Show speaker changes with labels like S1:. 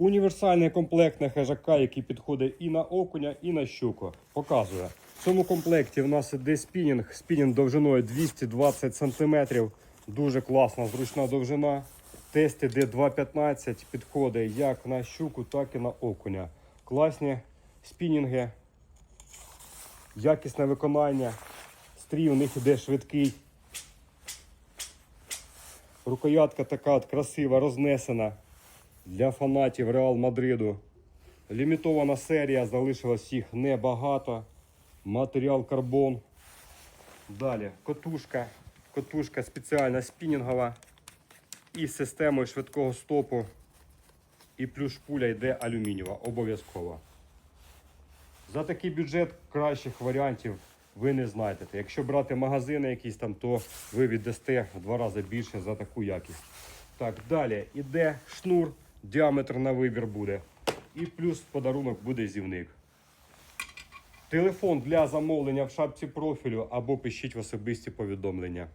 S1: Універсальний комплект на хижака, який підходить і на окуня, і на щуку. Показує. В цьому комплекті в нас іде спінінг. Спінінг довжиною 220 см. Дуже класна, зручна довжина. Тест іде 2.15, підходить як на щуку, так і на окуня. Класні спінінги, якісне виконання. Стрій у них іде швидкий. Рукоятка така от красива, рознесена для фанатів Реал Мадриду. Лімітована серія, залишилось їх небагато. Матеріал карбон. Далі котушка. Котушка спеціальна спінінгова. І з системою швидкого стопу. І плюс шпуля йде алюмінієва, обов'язково. За такий бюджет кращих варіантів ви не знайдете. Якщо брати магазини якісь там, то ви віддасте в два рази більше за таку якість. Так, далі іде шнур, діаметр на вибір буде. І плюс подарунок буде зівник. Телефон для замовлення в шапці профілю або пишіть в особисті повідомлення.